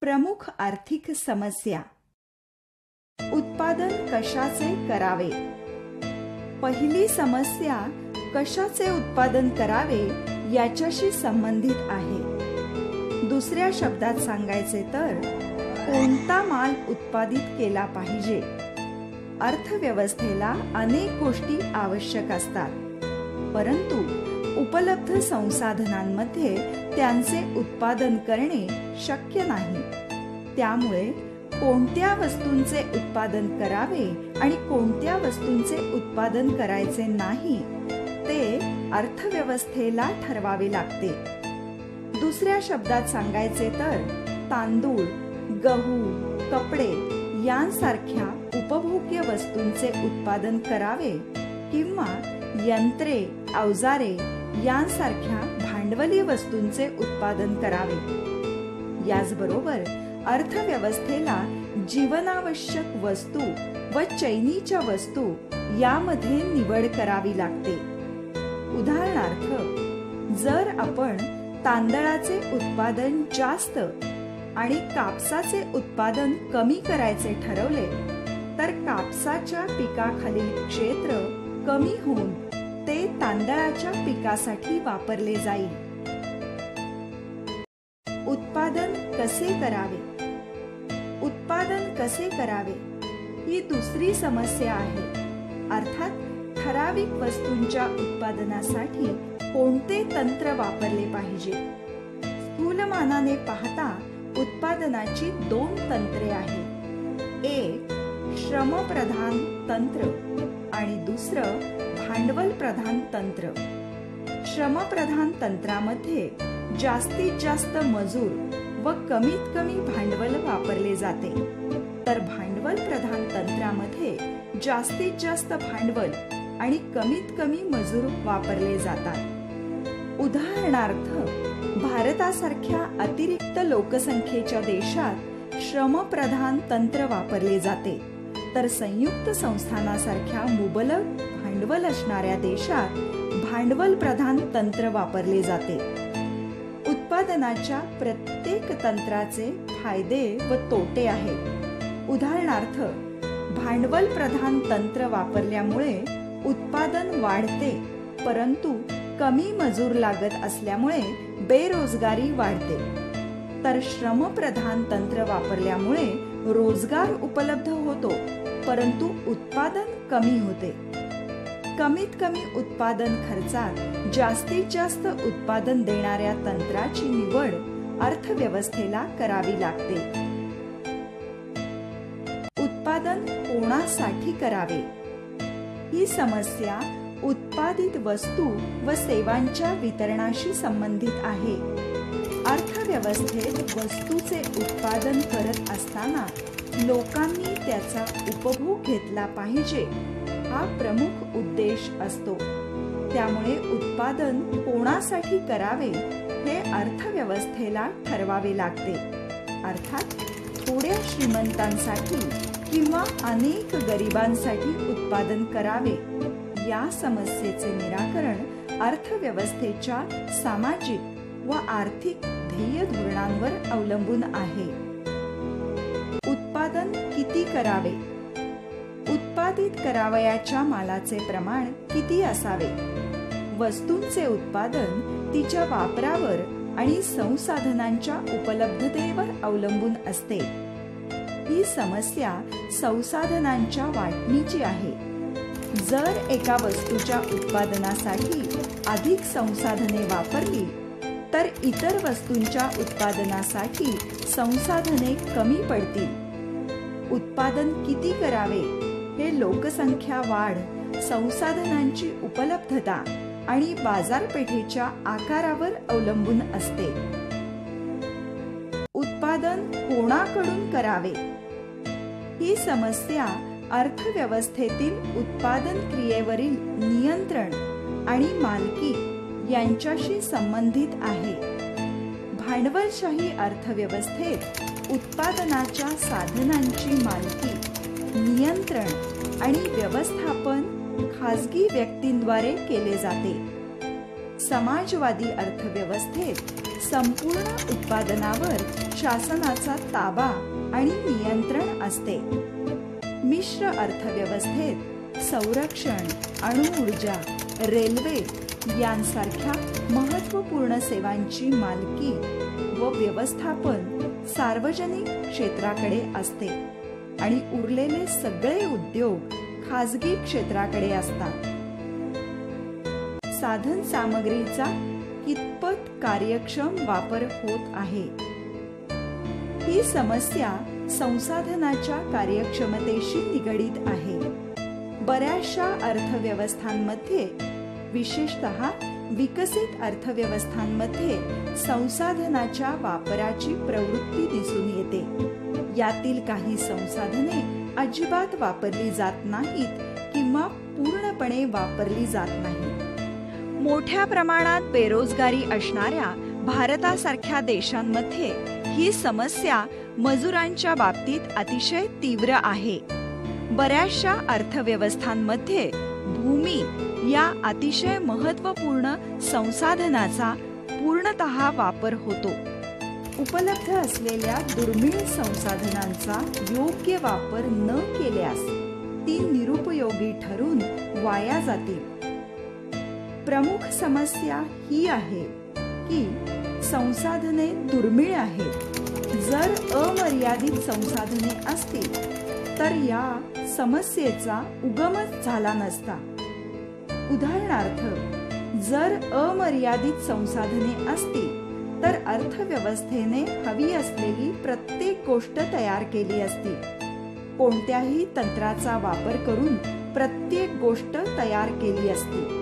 प्रमुख आर्थिक समस्या. उत्पादन कशाचे करावे? पहिली समस्या कशाचे उत्पादन करावे याच्याशी संबंधित आहे. दुसऱ्या शब्दात सांगायचे तर कोणता माल उत्पादित केला पाहिजे? अर्थव्यवस्थेला अनेक गोष्टी आवश्यक असतात. परंतु उपलब्ध संसाधनांमध्ये त्यांचे उत्पादन करणे शक्य नाही. त्यामुळे कोणत्या वस्तूंचे उत्पादन करावे आणि कोणत्या वस्तूंचे उत्पादन करायचे नाही ते अर्थव्यवस्थेला ठरवावे लागते. दुसऱ्या शब्दात सांगायचे तर तांदूळ गहू कपडे यांसारख्या उपभोग्य वस्तूंचे उत्पादन करावे किंवा यंत्रे अवजारे यांसारख्या भांडवली वस्तूंचे उत्पादन करावे. याचबरोबर अर्थव्यवस्थेला जीवनावश्यक वस्तू व चैनीच्या वस्तू यामध्ये निवड करावी लागते. उदाहरणार्थ जर आपण तांदळाचे उत्पादन जास्त आणि कापसाचे उत्पादन कमी करायचे ठरवले तर कापसाच्या पिकाखालील क्षेत्र कमी होऊन ते तांदळाच्या पिकासाठी वापरले जाईल. उत्पादन कसे करावे? उत्पादन कसे करावे? ही दुसरी समस्या आहे. अर्थात ठराविक वस्तूंच्या उत्पादनासाठी कोणते तंत्र वापरले पाहिजे? स्थूलमानाने पाहता उत्पादनाची दोन तंत्रे आहेत. एक श्रमप्रधान तंत्र आणि दुसरं भांडवल प्रधान तंत्र. श्रमप्रधान तंत्रामध्ये जास्तीत जास्त मजूर व कमीत कमी भांडवल वापरले जाते. तर भांडवल प्रधान तंत्रामध्ये जास्तीत जास्त भांडवल आणि कमीत कमी मजूर वापरले जातात. उदाहरणार्थ भारतासारख्या अतिरिक्त लोकसंख्येच्या देशात श्रमप्रधान तंत्र वापरले जाते. तर संयुक्त संस्थानासारख्या मुबलक भांडवल असणाऱ्या देशात भांडवल प्रधान तंत्र वापरले जाते. उत्पादनाच्या प्रत्येक तंत्राचे फायदे व तोटे आहेत. उदाहरणार्थ भांडवल प्रधान तंत्र वापरल्यामुळे उत्पादन वाढते परंतु कमी मजूर लागत असल्यामुळे बेरोजगारी वाढते. तर श्रमप्रधान तंत्र वापरल्यामुळे रोजगार उपलब्ध होतो परंतु उत्पादन कमी होते. कमीत कमी उत्पादन खर्चात जास्तीत जास्त उत्पादन देणाऱ्या तंत्राची निवड अर्थव्यवस्थेला करावी लागते. उत्पादन कोणासाठी करावे? ही समस्या उत्पादित वस्तू व सेवांच्या वितरणाशी संबंधित आहे. अर्थव्यवस्थेत वस्तूचे उत्पादन करत असताना लोकांनी त्याचा उपभोग घेतला पाहिजे. हा प्रमुख उद्देश असतो. त्यामुळे उत्पादन कोणासाठी करावे हे अर्थव्यवस्थेला ठरवावे लागते. अर्थात थोड्या श्रीमंतांसाठी किंवा अनेक गरिबांसाठी उत्पादन करावे. या समस्येचे निराकरण अर्थव्यवस्थेच्या सामाजिक व आर्थिक ध्येय धोरणांवर अवलंबून आहे. उत्पादन किती करावे? उत्पादित करावयाच्या मालाचे प्रमाण किती असावे? वस्तूंचे उत्पादन तिच्या वापरावर आणि संसाधनांच्या उपलब्धतेवर अवलंबून असते. ही समस्या संसाधनांच्या वाटणीची आहे. जर एका वस्तूच्या उत्पादनासाठी अधिक संसाधने वापरली तर इतर वस्तूंच्या उत्पादनासाठी संसाधने कमी पडतील. उत्पादन किती करावे? हे लोकसंख्या वाढ संसाधनांची उपलब्धता आणि बाजारपेठेच्या आकारावर अवलंबून असते. उत्पादन कोणाकडून करावे? ही समस्या अर्थव्यवस्थेतील उत्पादन क्रियेवरील नियंत्रण आणि मालकी यांच्याशी संबंधित आहे. भांडवलशाही अर्थव्यवस्थेत उत्पादनाच्या साधनांची मालकी नियंत्रण आणि व्यवस्थापन खाजगी व्यक्तींद्वारे केले जाते. समाजवादी अर्थव्यवस्थेत संपूर्ण उत्पादनावर शासनाचा ताबा आणि नियंत्रण असते. मिश्र अर्थव्यवस्थेत संरक्षण अणुऊर्जा रेल्वे यांसारख्या महत्त्वपूर्ण सेवांची मालकी व व्यवस्थापन सार्वजनिक क्षेत्राकडे असते. आणि उरलेले सगळे उद्योग खाजगी क्षेत्राकडे असतात. साधन सामग्रीचा कितपत कार्यक्षम वापर होत आहे? ही समस्या संसाधनाच्या कार्यक्षमतेशी निगडीत आहे. बऱ्याचशा अर्थव्यवस्थांमध्ये विशेषत विकसित अर्थव्यवस्थांमध्ये संसाधनाच्या वापराची प्रवृत्ती दिसून येते. यातील काही संसाधने अजिबात वापरली जात नाहीत किंवा पूर्णपणे वापरली जात नाही. मोठ्या प्रमाणात बेरोजगारी असणाऱ्या भारतासारख्या देशांमध्ये ही समस्या मजुरांच्या बाबतीत अतिशय तीव्र आहे. बऱ्याचशा अर्थव्यवस्थांमध्ये भूमी या अतिशय महत्त्वपूर्ण संसाधनाचा पूर्णत वापर होतो. उपलब्ध असलेल्या दुर्मिळ संसाधनांचा योग्य वापर न केल्यास ती निरुपयोगी ठरून वाया जातील. प्रमुख समस्या ही आहे की संसाधने दुर्मिळ आहेत. जर अमर्यादित संसाधने असतील तर या समस्येचा उगमच झाला नसता. उदाहरणार्थ जर अमर्यादित संसाधने असतील तर अर्थव्यवस्थेने हवी असलेली प्रत्येक गोष्ट तयार केली असती. कोणत्याही तंत्राचा वापर करून प्रत्येक गोष्ट तयार केली असती.